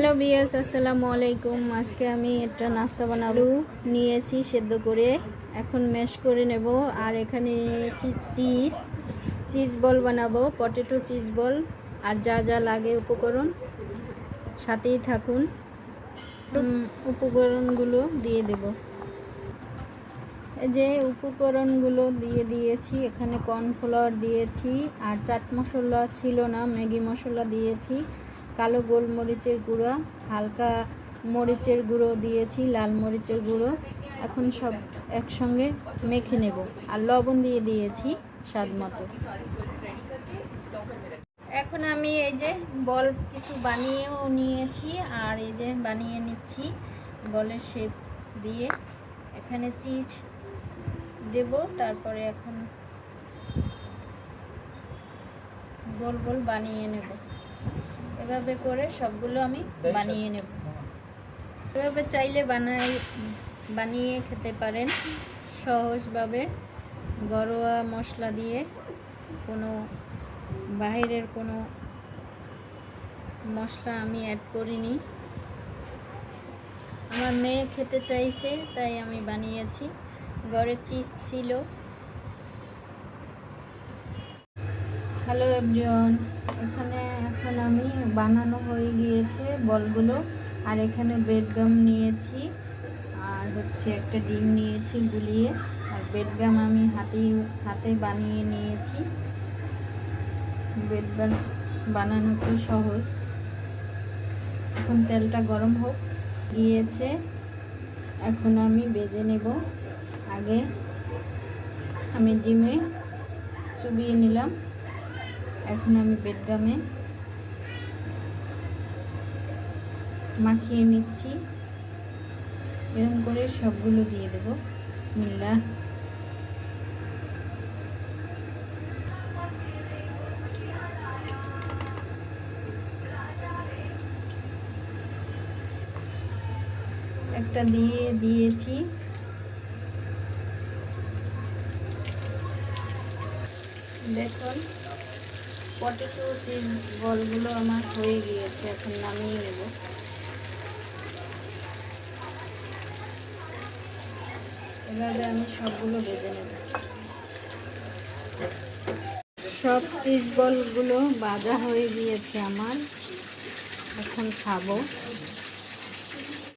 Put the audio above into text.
Hello বিয়াস আসসালামু আলাইকুম। আজকে আমি একটা নাস্তা বানাবো। নিয়েছি সেদ্ধ করে। এখন ম্যাশ করে নেব। আর এখানে নিয়েছি চিজ চিজ বল বানাবো। পটেটো চিজ বল আর যা যা লাগে উপকরণ, সাথেই থাকুন। উপকরণগুলো দিয়ে দেব। যে উপকরণগুলো দিয়ে দিয়েছি। এখানে কর্নফ্লাওয়ার দিয়েছি। আর চাট মশলা ছিল না, ম্যাগি মশলা দিয়েছি। কালো গোলমরিচের গুঁড়ো, হালকা মরিচের গুঁড়ো দিয়েছি, লাল মরিচের গুঁড়ো। এখন সব একসঙ্গে মেখে নেব। আর লবণ দিয়ে দিয়েছি স্বাদ মতো। এখন আমি এই যে বল কিছু বানিয়েও নিয়েছি আর এই যে বানিয়ে নিচ্ছি বলের শেপ দিয়ে। এখানে চিজ দেব, তারপরে এখন গোল গোল বানিয়ে নেব। এভাবে করে সবগুলো আমি বানিয়ে নেব। এভাবে চাইলে বানাই বানিয়ে খেতে পারেন। সহজভাবে ঘরোয়া মশলা দিয়ে কোনো বাইরের কোনো মশলা আমি অ্যাড করিনি। আমার মেয়ে খেতে চাইছে তাই আমি বানিয়েছি। ঘরে চিজ ছিল। হ্যালো এভরিওয়ান, এখানে এখন আমি বানানো হয়ে গিয়েছে বলগুলো, আর এখানে বেডগাম নিয়েছি, আর হচ্ছে একটা ডিম নিয়েছি গুলিয়ে, আর বেডগাম আমি হাতে হাতে বানিয়ে নিয়েছি। বেডগাম বানানো খুব সহজ। এখন তেলটা গরম হোক, গিয়েছে। এখন আমি বেজে নেব। আগে আমি ডিমে চুবিয়ে নিলাম। এখন আমি বেডগামে মাখিয়ে নিচ্ছি। এরকম করে সবগুলো দিয়ে দেব। বিসমিল্লাহ। একটা দিয়ে দিয়েছি। দেখুন। পটেটো চিজ বলগুলো আমার হয়ে গিয়েছে, এখন নামিয়ে নেব। এভাবে আমি সবগুলো ভেজে নেব। সব চিজ বলগুলো বাজা হয়ে গিয়েছে আমার, এখন খাব।